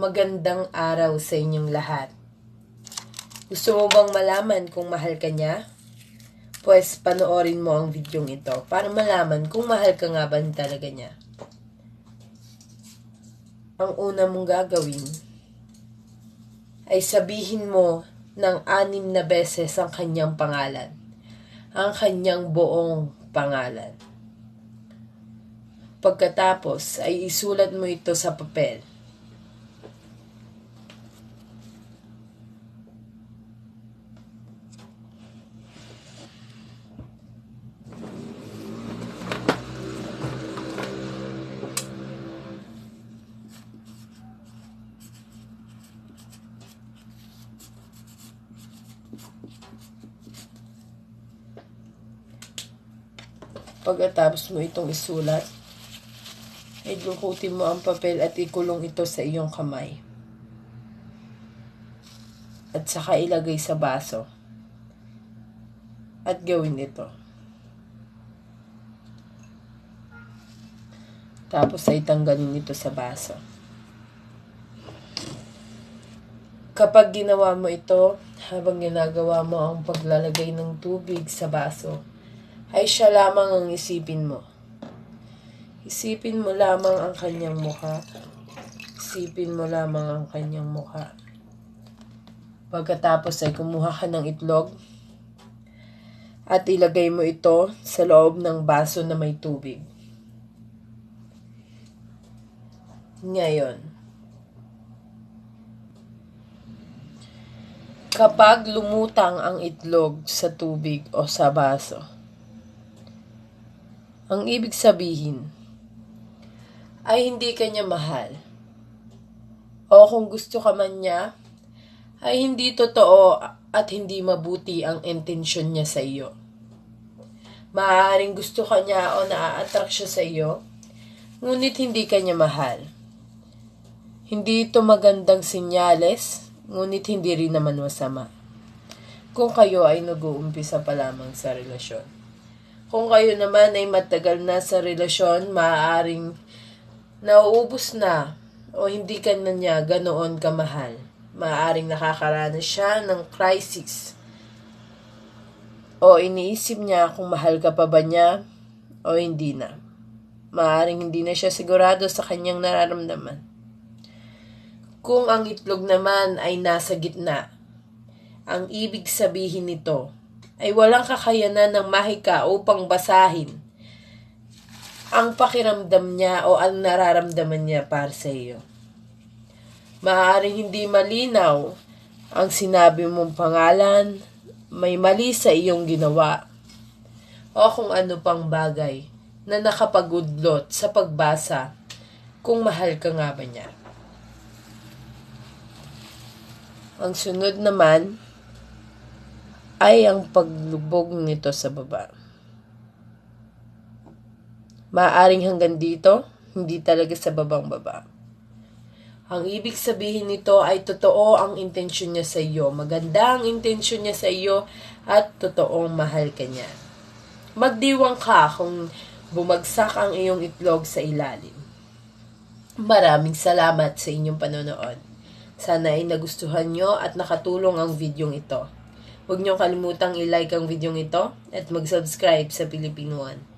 Magandang araw sa inyong lahat. Gusto mo bang malaman kung mahal ka niya? Pues panoorin mo ang videong ito para malaman kung mahal ka nga ba talaga niya. Ang una mong gagawin ay sabihin mo ng anim na beses ang kanyang pangalan. Ang kanyang buong pangalan. Pagkatapos ay isulat mo ito sa papel. Pagkatapos mo itong isulat, ay lukutin mo ang papel at ikulong ito sa iyong kamay. At saka ilagay sa baso. At gawin ito. Tapos ay tanggalin ito sa baso. Kapag ginawa mo ito, habang ginagawa mo ang paglalagay ng tubig sa baso, ay siya lamang ang isipin mo. Isipin mo lamang ang kanyang mukha. Isipin mo lamang ang kanyang mukha. Pagkatapos ay kumuha ka ng itlog at ilagay mo ito sa loob ng baso na may tubig. Ngayon, kapag lumutang ang itlog sa tubig o sa baso, ang ibig sabihin ay hindi kanya mahal. O kung gusto ka man niya, ay hindi totoo at hindi mabuti ang intensyon niya sa iyo. Maaaring gusto ka niya o naa-attract siya sa iyo, ngunit hindi kanya mahal. Hindi ito magandang sinyales, ngunit hindi rin naman masama. Kung kayo ay nag-uumpisa pa lamang sa relasyon. Kung kayo naman ay matagal na sa relasyon, maaaring nauubos na o hindi ka na niya ganoon kamahal. Maaaring nakakaranas siya ng crisis. O iniisip niya kung mahal ka pa ba niya o hindi na. Maaaring hindi na siya sigurado sa kanyang nararamdaman. Kung ang itlog naman ay nasa gitna, ang ibig sabihin nito ay walang kakayanan ng mahika upang basahin ang pakiramdam niya o ang nararamdaman niya para sa iyo. Maaaring hindi malinaw ang sinabi mong pangalan, may mali sa iyong ginawa, o kung ano pang bagay na nakapagudlot sa pagbasa kung mahal ka nga ba niya. Ang sunod naman ay ang paglubog nito sa baba. Maaring hanggang dito, hindi talaga sa babang baba. Ang ibig sabihin nito ay totoo ang intensyon niya sa iyo. Maganda ang intensyon niya sa iyo at totoong mahal ka niya. Magdiwang ka kung bumagsak ang iyong itlog sa ilalim. Maraming salamat sa inyong panonood. Sana ay nagustuhan nyo at nakatulong ang videong ito. Huwag niyong kalimutang i-like ang videong ito at mag-subscribe sa Philippine One.